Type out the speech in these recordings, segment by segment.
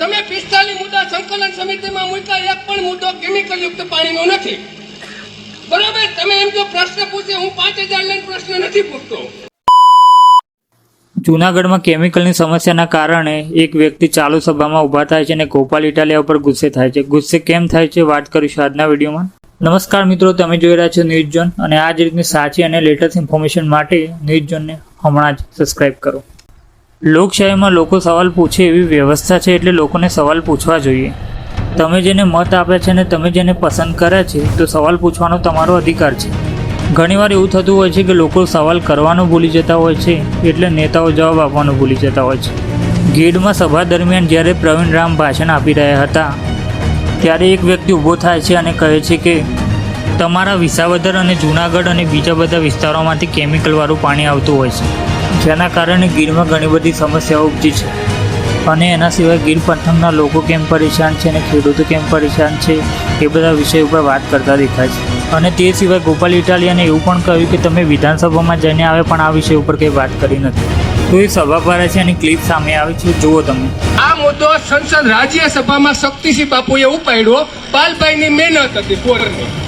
તમે પિસ્તાલીસ મુદ્દા સંકલન સમિતિમાં મૂક્યા, એક પણ મુદ્દો કેમિકલ યુક્ત પાણીનો નથી. બરાબર? તમે એમ જો પ્રશ્ન પૂછે, હું પાંચ હજાર લઈને પ્રશ્ન નથી પૂછતો. જૂનાગઢમાં કેમિકલની સમસ્યાના કારણે એક વ્યક્તિ ચાલુ સભામાં ઊભા થાય છે અને ગોપાલ ઇટાલિયા ઉપર ગુસ્સે થાય છે. ગુસ્સે કેમ થાય છે? વાત કરીશું આજના વિડીયોમાં. નમસ્કાર મિત્રો, તમે જોઈ રહ્યા છો ન્યૂઝ ઝોન અને આ જ રીતની સાચી અને લેટેસ્ટ ઇન્ફોર્મેશન માટે ન્યૂઝ ઝોનને હમણાં જ સબસ્ક્રાઇબ કરો. લોકશાહીમાં લોકો સવાલ પૂછે એવી વ્યવસ્થા છે એટલે લોકોને સવાલ પૂછવા જોઈએ. તમે જેને મત આપ્યા છે અને તમે જેને પસંદ કર્યા છે, તો સવાલ પૂછવાનો તમારો અધિકાર છે. ઘણીવાર એવું થતું હોય છે કે લોકો સવાલ કરવાનું ભૂલી જતા હોય છે, એટલે નેતાઓ જવાબ આપવાનું ભૂલી જતા હોય છે. ગેડમાં સભા દરમિયાન જ્યારે પ્રવીણ રામ ભાષણ આપી રહ્યા હતા, ત્યારે એક વ્યક્તિ ઊભો થાય છે અને કહે છે કે તમારા વિસાવદર અને જૂનાગઢ અને બીજા બધા વિસ્તારોમાંથી કેમિકલવાળું પાણી આવતું હોય છે. જેના કારણે ગીરમાં ઘણી બધી સમસ્યાઓ ઉપજી છે. અને એના સિવાય ગીર પંથકના લોકો કેમ પરેશાન છે અને ખેડૂતો કેમ પરેશાન છે, એ બધા વિષય ઉપર વાત કરતા દેખાય છે. અને તે સિવાય ગોપાલ ઇટાલિયાને એવું પણ કહ્યું કે તમે વિધાનસભામાં જઈને આવે પણ આ વિષય ઉપર કંઈ વાત કરી નથી. તો એ સભા પર છે એની ક્લિપ સામે આવે છે, જુઓ તમે. આ મુદ્દો સંસદ રાજ્યસભામાં શક્તિસિંહ બાપુએ ઉપાડ્યો. પાલભાઈની મહેનત હતી પોરની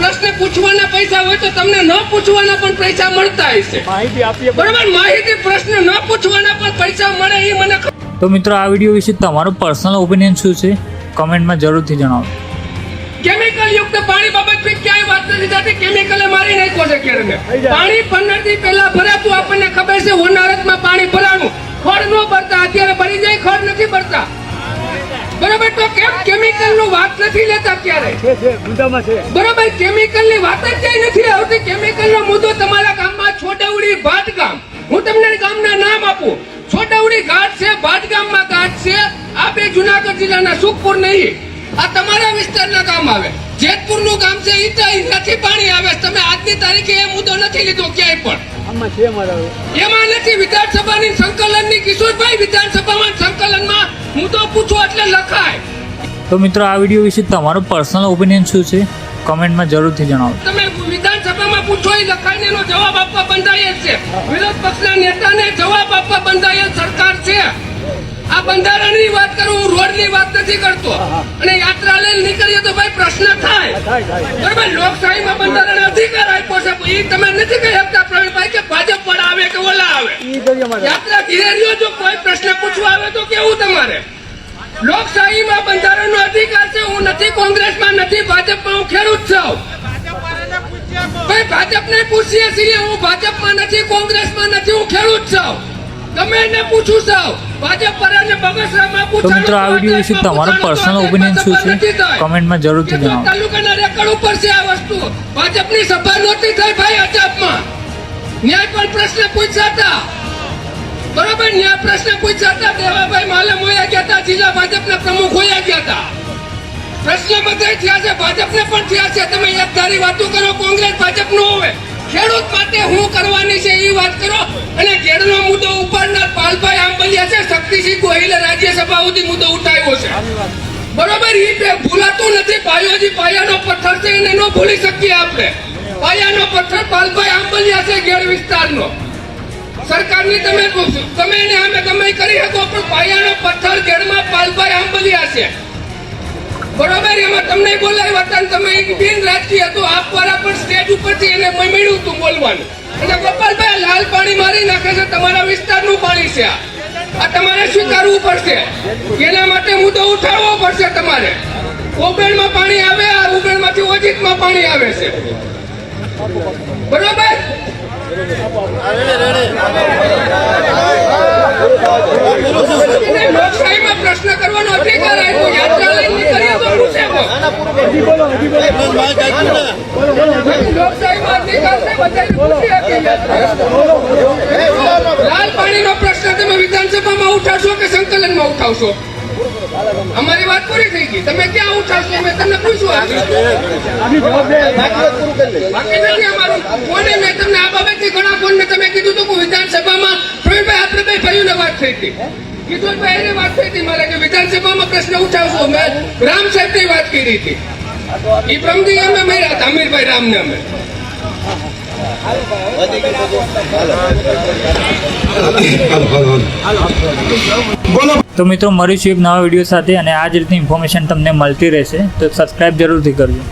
પ્રશ્ન પૂછવાના પૈસા હોય તો તમને ન પૂછવાના પણ પૈસા મળતા હશે. બરાબર? માહિતી પ્રશ્ન ન પૂછવાના પણ પૈસા મળે એ મને તો મિત્રો આ વીડિયો વિશે તમારો પર્સનલ ઓપિનિયન શું છે? કમેન્ટમાં જરૂરથી જણાવો. કેમિકલ યુક્ત પાણી બાબત ક્યાંય વાત નથી થતી. કેમિકલે મારી નાખ્યો છે કેરને પાણી પંદરથી પહેલા ભરાતું આપણને ખબર છે હોનારતમાં પાણી ભરાણું. ખડ ન ભરતા અત્યારે ભરી જાય ખડ નથી ભરતા. બરાબર તો કેમ કેમિકલનું વાત નથી લેતા ક્યારે? બરાબર કેમિકલની વાત જ ક્યાંય નથી આવતી? કેમિકલ નો મુદ્દો તમારા ગામમાં છોટાઉડી ભાટ ગામ હું તમને ગામના નામ આપું. છોટાઉડી ઘાટ છે ભાટ ગામમાં ઘાટ છે. આ બે જુનાગઢ જિલ્લાના સુખપુર નહીં. આ તમારા વિસ્તારના ગામ આવે. જેતપુરનું ગામ છે તો નથી પાણી આવે. તમે આજની તારીખે એ મુદ્દો નથી લીધો ક્યાંય પણ. એમાં નથી. વિધાનસભાની સંકલનની કિશોરભાઈ વિધાનસભામાં સંકલનમાં મુદ્દો પૂછો એટલે લખાય. તો મિત્રો આ વીડિયો વિશે તમારો પર્સનલ ઓપિનિયન શું છે? કમેન્ટમાં જરૂરથી જણાવો. તમે વિધાનસભામાં પૂછો એ લખાઈને એનો જવાબ આપવા બંધાયેલ છે. વિરોધ પક્ષના નેતાને જવાબ આપવા બંધાયેલ સરકાર છે. આ બંધારણની વાત કરું હું રોડની વાત નથી કરતો. અને યાત્રા લઈને નીકળીએ તો ભાઈ પ્રશ્ન થાય. બરાબર લોકશાહીમાં બંધારણ અધિકાર આપ્યો છે એ તમે નથી કહી શકતા પ્રવીણભાઈ કે ભાજપ વાળા આવે કે ઓલા આવે. યાત્રા ધીરે રહ્યો જો કોઈ પ્રશ્ન પૂછવા આવે તો કેવું તમારે? લોકશાહીમાં બંધારણનો અધિકાર છે હું નથી કોંગ્રેસમાં નથી ભાજપમાં હું ખેડૂત છું. ભાઈ ભાજપને પૂછીએ છીએ હું ભાજપમાં નથી કોંગ્રેસમાં નથી હું ખેડૂત છું. તમે એને પૂછું છું પર તો મિત્રો આ વીડિયો વિશે તમારો પર્સનલ ઓપિનિયન શું છે? કમેન્ટમાં જરૂરથી જણાવો. તાલુકાના રેકર્ડ ઉપર છે આ વસ્તુ? ભાજપની સભા નહોતી થઈ ભાઈ અજાબમાં ન્યાય પણ પ્રશ્ન પૂછ્યા હતા બરોબર ન્યાય પ્રશ્ન પૂછ્યા હતા દેવાભાઈ માલમ હોયા ગયા હતા જિલ્લા ભાજપના પ્રમુખ હોયા ગયા હતા. પ્રશ્ન બધા થયા છે ભાજપને પણ થયા છે. તમે એક ધારી વાતો કરો કોંગ્રેસ ભાજપનું હોવે. ખેડૂત માટે હું કરવાની છે એ વાત કરો. અને ઘેડનો મુદ્દો ઉપાડનાર પાલભાઈ આંબલિયા છે, શક્તિસિંહ ગોહિલે રાજ્યસભા સુધી મુદ્દો ઉઠાવ્યો છે. બરોબર બે ભૂલાતું નથી. પાયોજી પાયાનો પથ્થર છે એને ન ભૂલી શકીએ આપણે. પાયાનો પથ્થર પાલભાઈ આંબલિયા છે ગેર વિસ્તારનો. સરકારની તમે તમે એને અમે તમે કરી શકો, પણ પાયાનો પથ્થર ગેરમાં પાલભાઈ આંબલિયા છે. બરોબર એમાં તમને બોલાવ્યા હતા તમે એક બિન રાજકીય હતો આપ દ્વારા પણ સ્ટેજ ઉપરથી એને મળ્યું હતું બોલવાનું. અને ગોપાલભાઈ લાલ પાણી મારી નાખે છે તમારા વિસ્તારનું પાણી છે આ. તમારે સ્વીકારવું પડશે. એના માટે મુદ્દો ઉઠાવવો પડશે તમારે. ઉબેણમાં પાણી આવે આ ઉબેણમાંથી ઓજીતમાં પાણી આવે છે. બરોબર? લોકશાહીમાં પ્રશ્ન કરવાનો અધિકાર આપ્યો યાત્રા લઈને તો. લાલ પાણીનો પ્રશ્ન તમે વિધાનસભામાં ઉઠાવશો કે સંકલનમાં ઉઠાવશો? અમારી વાત પૂરી થઈ ગઈ. તમે ક્યાં ઉઠાવશો? મેં તમને પૂછ્યું બાકી તમને આ બાબતથી ઘણા ફોનને તમે કીધું હતું કે વિધાનસભામાં પ્રવીણભાઈ આપણે ભાઈ ભાઈઓને વાત થઈ હતી. કિશોરભાઈ તો મિત્રો, મળીશું એક નવા વીડિયો સાથે અને આ જ રીતની ઇન્ફોર્મેશન તમને મળતી રહેશે. તો સબસ્ક્રાઇબ જરૂરથી કરજો.